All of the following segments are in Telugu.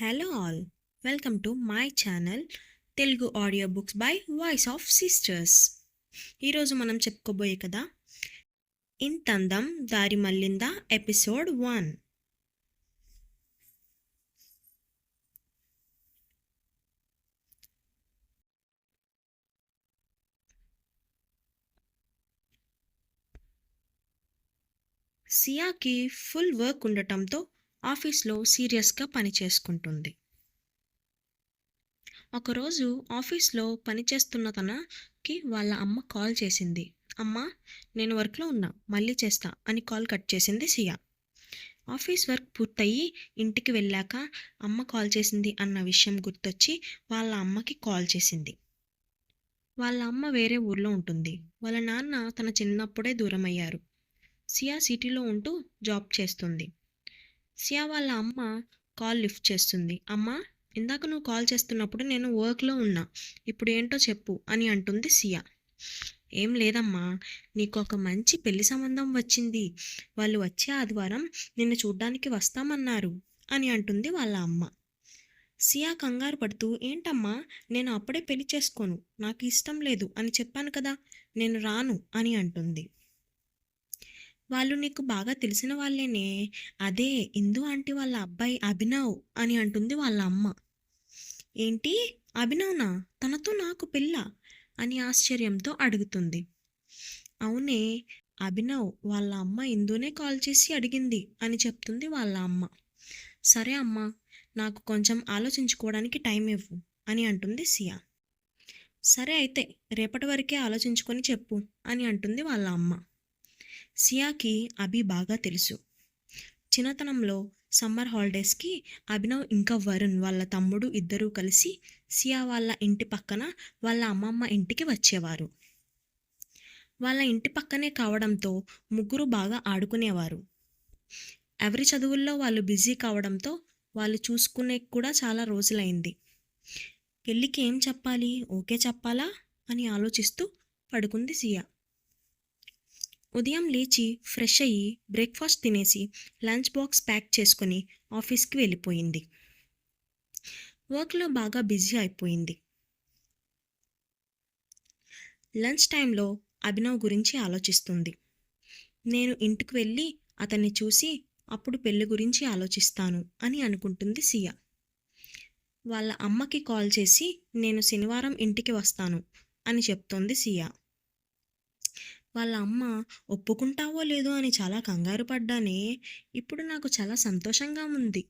Hello all welcome to my channel Telugu audio books by voice of sisters ఈరోజు మనం చెప్పుకోబోయే కదా ఇంతందం దారి మల్లిందా episode one. Siya full work ఉండటంతో ఆఫీస్లో సీరియస్గా పని చేసుకుంటుంది. ఒకరోజు ఆఫీస్లో పనిచేస్తున్న తనకి వాళ్ళ అమ్మ కాల్ చేసింది. అమ్మ నేను వర్క్లో ఉన్నా మళ్ళీ చేస్తా అని కాల్ కట్ చేసింది సియా. ఆఫీస్ వర్క్ పూర్తయి ఇంటికి వెళ్ళాక అమ్మ కాల్ చేసింది అన్న విషయం గుర్తొచ్చి వాళ్ళ అమ్మకి కాల్ చేసింది. వాళ్ళ అమ్మ వేరే ఊర్లో ఉంటుంది. వాళ్ళ నాన్న తన చిన్నప్పుడే దూరమయ్యారు. సియా సిటీలో ఉంటూ జాబ్ చేస్తుంది. సియా వాళ్ళ అమ్మ కాల్ లిఫ్ట్ చేస్తుంది. అమ్మ ఇందాక నువ్వు కాల్ చేస్తున్నప్పుడు నేను వర్క్లో ఉన్నా. ఇప్పుడు ఏంటో చెప్పు అని అంటుంది సియా. ఏం లేదమ్మా నీకు ఒక మంచి పెళ్ళి సంబంధం వచ్చింది. వాళ్ళు వచ్చే ఆదివారం నిన్ను చూడ్డానికి వస్తామన్నారు అని అంటుంది వాళ్ళ అమ్మ. సియా కంగారు పడుతూ ఏంటమ్మా నేను అప్పుడే పెళ్ళి చేసుకోను. నాకు ఇష్టం లేదు అని చెప్పాను కదా నేను రాను అని అంటుంది. వాళ్ళు నీకు బాగా తెలిసిన వాళ్ళేనే. అదే ఇందు ఆంటీ వాళ్ళ అబ్బాయి అభినవ్ అని అంటుంది వాళ్ళ అమ్మ. ఏంటి? అభినవ్నా? తనతో నాకు పిల్ల అని ఆశ్చర్యంతో అడుగుతుంది. అవునే అభినవ్ వాళ్ళ అమ్మ ఇందునే కాల్ చేసి అడిగింది అని చెప్తుంది వాళ్ళ అమ్మ. సరే అమ్మా నాకు కొంచెం ఆలోచించుకోవడానికి టైం ఇవ్వు అని అంటుంది సియా. సరే అయితే రేపటి వరకే ఆలోచించుకొని చెప్పు అని అంటుంది వాళ్ళ అమ్మ. సియాకి అభి బాగా తెలుసు. చిన్నతనంలో సమ్మర్ హాలిడేస్కి అభినవ్ ఇంకా వరుణ్ వాళ్ళ తమ్ముడు ఇద్దరూ కలిసి సియా వాళ్ళ ఇంటి పక్కన వాళ్ళ అమ్మమ్మ ఇంటికి వచ్చేవారు. వాళ్ళ ఇంటి పక్కనే కావడంతో ముగ్గురు బాగా ఆడుకునేవారు. ఎవరి చదువుల్లో వాళ్ళు బిజీ కావడంతో వాళ్ళు చూసుకునే కూడా చాలా రోజులైంది. పెళ్ళికి ఏం చెప్పాలి? ఓకే చెప్పాలా? అని ఆలోచిస్తూ పడుకుంది సియా. ఉదయం లేచి ఫ్రెష్ అయ్యి బ్రేక్ఫాస్ట్ తినేసి లంచ్ బాక్స్ ప్యాక్ చేసుకొని ఆఫీస్కి వెళ్ళిపోయింది. వర్క్లో బాగా బిజీ అయిపోయింది. లంచ్ టైంలో అభినవ్ గురించి ఆలోచిస్తుంది. నేను ఇంటికి వెళ్ళి అతన్ని చూసి అప్పుడు పెళ్ళి గురించి ఆలోచిస్తాను అని అనుకుంటుంది సియా. వాళ్ళ అమ్మకి కాల్ చేసి నేను శనివారం ఇంటికి వస్తాను అని చెప్తోంది సియా. వాళ్ళ అమ్మ ఒప్పుకుంటావో లేదో అని చాలా కంగారు పడ్డానే ఇప్పుడు నాకు చాలా సంతోషంగా ఉంది.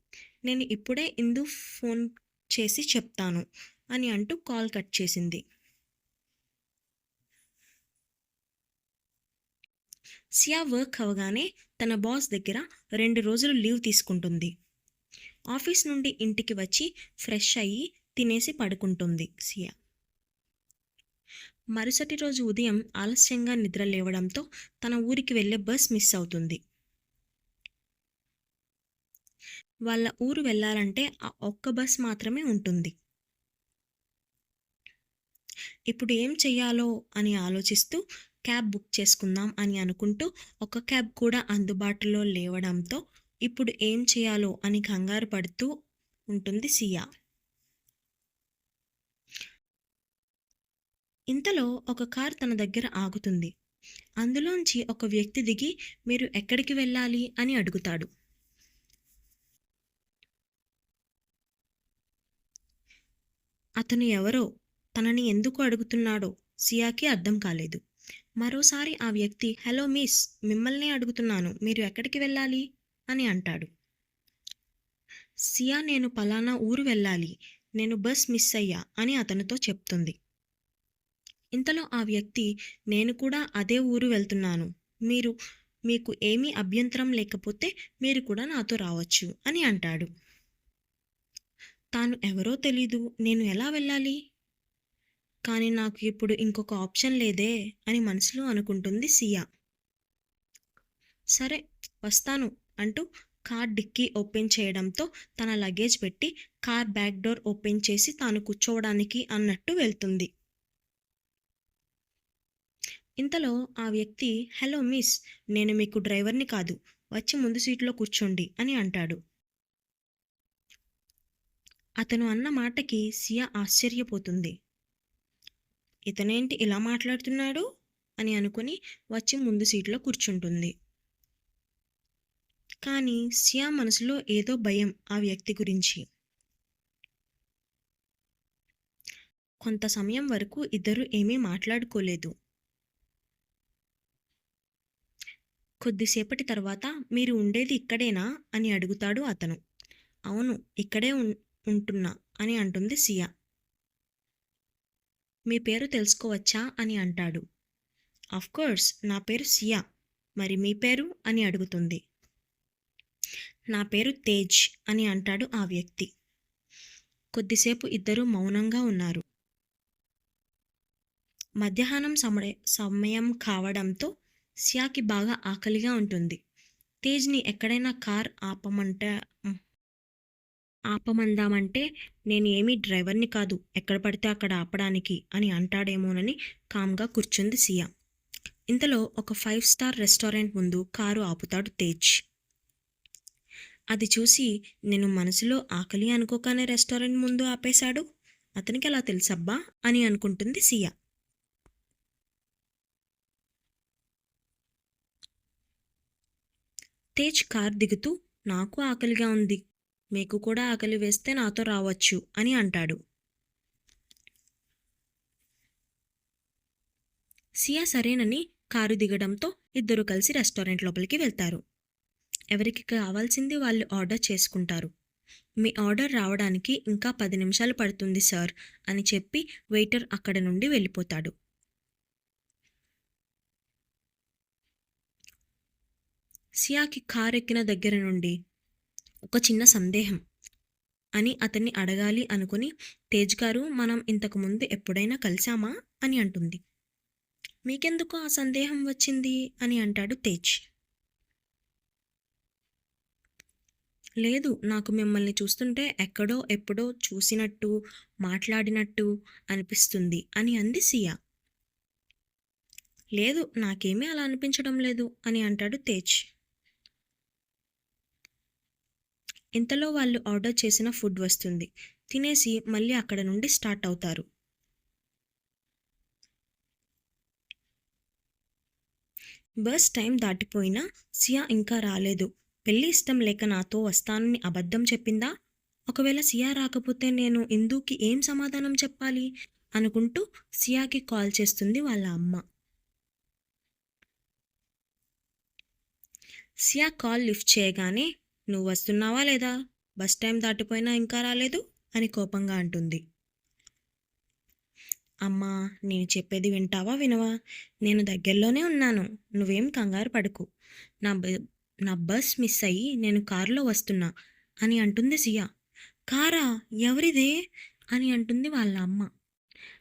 నేను ఇప్పుడే ఇందు ఫోన్ చేసి చెప్తాను అని అంటూ కాల్ కట్ చేసింది. సియా వర్క్ అవగానే తన బాస్ దగ్గర రెండు రోజులు లీవ్ తీసుకుంటుంది. ఆఫీస్ నుండి ఇంటికి వచ్చి ఫ్రెష్ అయ్యి తినేసి పడుకుంటుంది సియా. మరుసటి రోజు ఉదయం ఆలస్యంగా నిద్ర లేవడంతో తన ఊరికి వెళ్ళే బస్ మిస్ అవుతుంది. వాళ్ళ ఊరు వెళ్ళాలంటే ఆ ఒక్క బస్ మాత్రమే ఉంటుంది. ఇప్పుడు ఏం చెయ్యాలో అని ఆలోచిస్తూ క్యాబ్ బుక్ చేసుకుందాం అని అనుకుంటూ ఒక క్యాబ్ కూడా అందుబాటులో లేవడంతో ఇప్పుడు ఏం చేయాలో అని కంగారు పడుతూ ఉంటుంది సియా. ఇంతలో ఒక కార్ తన దగ్గర ఆగుతుంది. అందులోంచి ఒక వ్యక్తి దిగి మీరు ఎక్కడికి వెళ్ళాలి? అని అడుగుతాడు. అతను ఎవరో తనని ఎందుకు అడుగుతున్నాడో సియాకి అర్థం కాలేదు. మరోసారి ఆ వ్యక్తి హలో మిస్ మిమ్మల్నే అడుగుతున్నాను. మీరు ఎక్కడికి వెళ్ళాలి? అని అంటాడు. సియా నేను పలానా ఊరు వెళ్ళాలి. నేను బస్ మిస్ అయ్యా అని అతనితో చెప్తుంది. ఇంతలో ఆ వ్యక్తి నేను కూడా అదే ఊరు వెళ్తున్నాను. మీరు మీకు ఏమీ అభ్యంతరం లేకపోతే మీరు కూడా నాతో రావచ్చు అని అంటాడు. తాను ఎవరో తెలీదు. నేను ఎలా వెళ్ళాలి? కానీ నాకు ఇప్పుడు ఇంకొక ఆప్షన్ లేదే అని మనసులో అనుకుంటుంది సియా. సరే వస్తాను అంటూ కార్ డిక్కీ ఓపెన్ చేయడంతో తన లగేజ్ పెట్టి కార్ బ్యాక్ డోర్ ఓపెన్ చేసి తాను కూర్చోవడానికి అన్నట్టు వెళ్తుంది. ఇంతలో ఆ వ్యక్తి హలో మిస్ నేను మీకు డ్రైవర్ని కాదు వచ్చి ముందు సీట్లో కూర్చోండి అని అంటాడు. అతను అన్న మాటకి సియా ఆశ్చర్యపోతుంది. ఇతనేంటి ఇలా మాట్లాడుతున్నాడు? అని అనుకుని వచ్చి ముందు సీట్లో కూర్చుంటుంది. కానీ సియా మనసులో ఏదో భయం ఆ వ్యక్తి గురించి. కొంత సమయం వరకు ఇద్దరు ఏమీ మాట్లాడుకోలేదు. కొద్దిసేపటి తర్వాత మీరు ఉండేది ఇక్కడేనా అని అడుగుతాడు అతను. అవును ఇక్కడే ఉంటున్నా అని అంటుంది సియా. మీ పేరు తెలుసుకోవచ్చా అని అంటాడు. కోర్స్ నా పేరు సియా. మరి మీ పేరు? అని అడుగుతుంది. నా పేరు తేజ్ అని అంటాడు ఆ వ్యక్తి. కొద్దిసేపు ఇద్దరూ మౌనంగా ఉన్నారు. మధ్యాహ్నం సమయ సమయం కావడంతో సియాకి బాగా ఆకలిగా ఉంటుంది. తేజ్ని ఎక్కడైనా కార్ ఆపమంటే ఆపమందామంటే నేను ఏమీ డ్రైవర్ని కాదు ఎక్కడ పడితే అక్కడ ఆపడానికి అని అంటాడేమోనని కామ్గా కూర్చుంది సియా. ఇంతలో ఒక ఫైవ్ స్టార్ రెస్టారెంట్ ముందు కారు ఆపుతాడు తేజ్. అది చూసి నేను మనసులో ఆకలి అనుకోగానే రెస్టారెంట్ ముందు ఆపేశాడు? అతనికి ఎలా తెలుసబ్బా? అని అనుకుంటుంది సియా. తేజ్ కార్ దిగుతూ నాకు ఆకలిగా ఉంది. మీకు కూడా ఆకలి వేస్తే నాతో రావచ్చు అని అంటాడు. సియా సరేనని కారు దిగడంతో ఇద్దరు కలిసి రెస్టారెంట్ లోపలికి వెళ్తారు. ఎవరికి కావాల్సింది వాళ్ళు ఆర్డర్ చేసుకుంటారు. మీ ఆర్డర్ రావడానికి ఇంకా పది నిమిషాలు పడుతుంది సార్ అని చెప్పి వెయిటర్ అక్కడ నుండి వెళ్ళిపోతాడు. సియాకి కారెక్కిన దగ్గర నుండి ఒక చిన్న సందేహం అని అతన్ని అడగాలి అనుకుని తేజ్ గారు మనం ఇంతకు ముందు ఎప్పుడైనా కలిసామా అని అంటుంది. మీకెందుకు ఆ సందేహం వచ్చింది? అని అంటాడు తేజ్. లేదు నాకు మిమ్మల్ని చూస్తుంటే ఎక్కడో ఎప్పుడో చూసినట్టు మాట్లాడినట్టు అనిపిస్తుంది అని అంది సియా. లేదు నాకేమీ అలా అనిపించడం లేదు అని అంటాడు తేజ్. ఇంతలో వాళ్ళు ఆర్డర్ చేసిన ఫుడ్ వస్తుంది. తినేసి మళ్ళీ అక్కడ నుండి స్టార్ట్ అవుతారు. బస్ టైం దాటిపోయినా సియా ఇంకా రాలేదు. పెళ్ళి ఇష్టం లేక నాతో వస్తానని అబద్ధం చెప్పిందా? ఒకవేళ సియా రాకపోతే నేను ఇందుకి ఏం సమాధానం చెప్పాలి? అనుకుంటూ సియాకి కాల్ చేస్తుంది వాళ్ళ అమ్మ. సియా కాల్ లిఫ్ట్ చేయగానే నువ్వు వస్తున్నావా లేదా? బస్ టైం దాటిపోయినా ఇంకా రాలేదు? అని కోపంగా అంటుంది. అమ్మా నేను చెప్పేది వింటావా వినవా? నేను దగ్గరలోనే ఉన్నాను. నువ్వేం కంగారు పడకు. నా బ- నా బస్ మిస్ అయ్యి నేను కారులో వస్తున్నా అని అంటుంది సియా. కారా? ఎవరిదే? అని అంటుంది వాళ్ళ అమ్మ.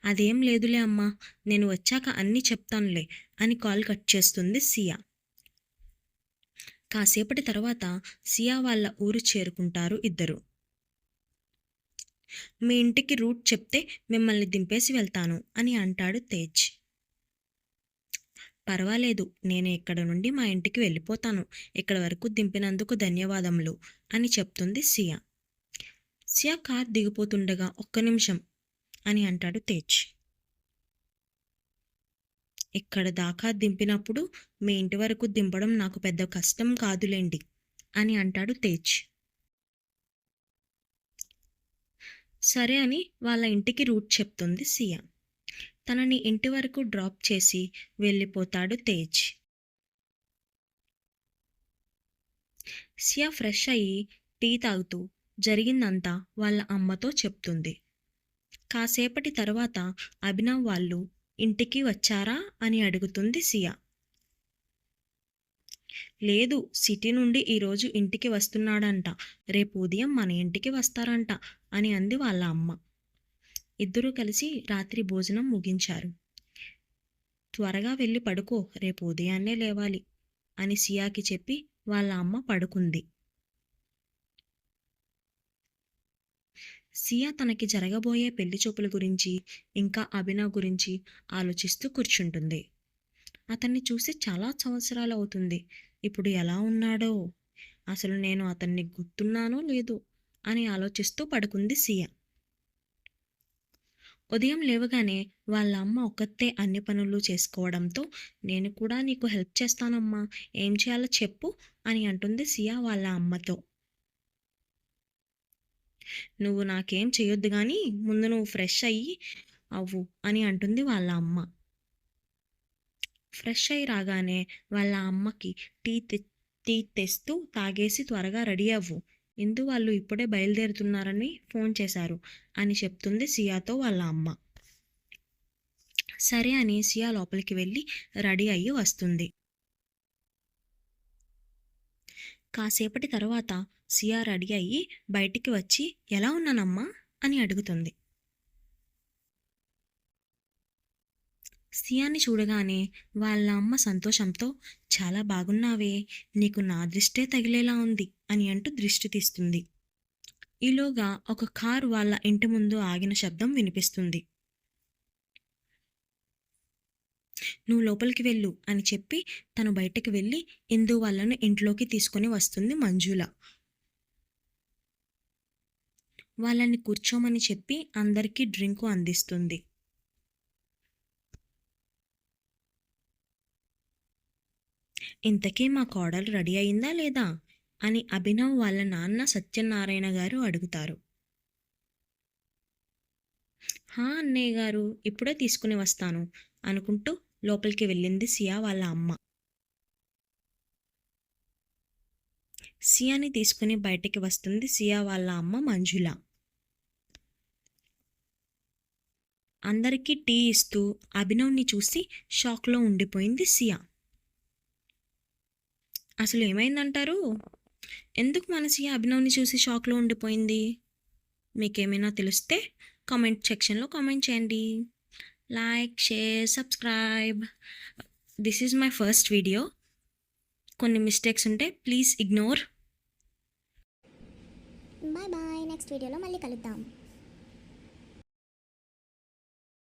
అదేం లేదులే అమ్మా నేను వచ్చాక అన్నీ చెప్తానులే అని కాల్ కట్ చేస్తుంది సియా. కాసేపటి తర్వాత సియా వాళ్ళ ఊరు చేరుకుంటారు ఇద్దరు. మీ ఇంటికి రూట్ చెప్తే మిమ్మల్ని దింపేసి వెళ్తాను అని అంటాడు తేజ్. పర్వాలేదు నేను ఇక్కడ నుండి మా ఇంటికి వెళ్ళిపోతాను. ఇక్కడ వరకు దింపినందుకు ధన్యవాదములు అని చెప్తుంది సియా. సియా కార్ దిగిపోతుండగా ఒక్క నిమిషం అని అంటాడు తేజ్. ఇక్కడ దాకా దింపినప్పుడు మీ ఇంటి వరకు దింపడం నాకు పెద్ద కష్టం కాదులేండి అని అంటాడు తేజ్. సరే అని వాళ్ళ ఇంటికి రూట్ చెప్తుంది సియా. తనని ఇంటి వరకు డ్రాప్ చేసి వెళ్ళిపోతాడు తేజ్. సియా ఫ్రెష్ అయ్యి టీ తాగుతూ జరిగిందంతా వాళ్ళ అమ్మతో చెప్తుంది. కాసేపటి తర్వాత అభినవ్ వాళ్ళు ఇంటికి వచ్చారా అని అడుగుతుంది సియా. లేదు సిటీ నుండి ఈరోజు ఇంటికి వస్తున్నాడంట. రేపు ఉదయం మన ఇంటికి వస్తారంట అని అంది వాళ్ళ అమ్మ. ఇద్దరూ కలిసి రాత్రి భోజనం ముగించారు. త్వరగా వెళ్ళి పడుకో రేపు ఉదయాన్నే లేవాలి అని సియాకి చెప్పి వాళ్ళ అమ్మ పడుకుంది. సియా తనకి జరగబోయే పెళ్ళి చూపుల గురించి ఇంకా అభినవ్ గురించి ఆలోచిస్తూ కూర్చుంటుంది. అతన్ని చూసి చాలా సంవత్సరాలు అవుతుంది. ఇప్పుడు ఎలా ఉన్నాడో? అసలు నేను అతన్ని గుర్తున్నానో లేదు? అని ఆలోచిస్తూ పడుకుంది సియా. ఉదయం లేవగానే వాళ్ళ అమ్మ ఒక్కతే అన్ని పనులు చేసుకోవడంతో నేను కూడా నీకు హెల్ప్ చేస్తానమ్మా ఏం చేయాలో చెప్పు అని అంటుంది సియా వాళ్ళ అమ్మతో. నువ్వు నాకేం చేయొద్దు కానీ ముందు నువ్వు ఫ్రెష్ అయ్యి అవ్వు అని అంటుంది వాళ్ళ అమ్మ. ఫ్రెష్ అయి రాగానే వాళ్ళ అమ్మకి టీ తె టీ తెస్తూ తాగేసి త్వరగా రెడీ అవ్వు. ఇందు వాళ్ళు ఇప్పుడే బయలుదేరుతున్నారని ఫోన్ చేశారు అని చెప్తుంది సియాతో వాళ్ళ అమ్మ. సరే అని సియా లోపలికి వెళ్ళి రెడీ అయ్యి వస్తుంది. కాసేపటి తర్వాత సియా రెడీ అయ్యి బయటికి వచ్చి ఎలా ఉన్నానమ్మా? అని అడుగుతుంది. సియాని చూడగానే వాళ్ళ అమ్మ సంతోషంతో చాలా బాగున్నావే నీకు నా దృష్టే తగిలేలా ఉంది అని అంటూ దృష్టి తీస్తుంది. ఈలోగా ఒక కారు వాళ్ళ ఇంటి ముందు ఆగిన శబ్దం వినిపిస్తుంది. నువ్వు లోపలికి వెళ్ళు అని చెప్పి తను బయటకు వెళ్ళి ఇందు వాళ్ళను ఇంట్లోకి తీసుకొని వస్తుంది మంజుల. వాళ్ళని కూర్చోమని చెప్పి అందరికీ డ్రింకు అందిస్తుంది. ఇంతకీ మా కోడలు రెడీ అయిందా లేదా? అని అభినవ్ వాళ్ళ నాన్న సత్యనారాయణ గారు అడుగుతారు. హా అన్నయ్య గారు ఇప్పుడే తీసుకుని వస్తాను అనుకుంటూ లోపలికి వెళ్ళింది సియా వాళ్ళ అమ్మ. సియాని తీసుకుని బయటికి వస్తుంది సియా వాళ్ళ అమ్మ మంజుల. అందరికీ టీ ఇస్తూ అభినవ్ని చూసి షాక్లో ఉండిపోయింది సియా. అసలు ఏమైందంటారు? ఎందుకు మన సియా అభినవ్ని చూసి షాక్లో ఉండిపోయింది? మీకేమైనా తెలిస్తే కామెంట్ సెక్షన్లో కామెంట్ చేయండి. Like share subscribe this is my first video కొన్ని మిస్టేక్స్ ఉంటే please ignore bye bye next వీడియోలో మళ్ళీ కలుద్దాం.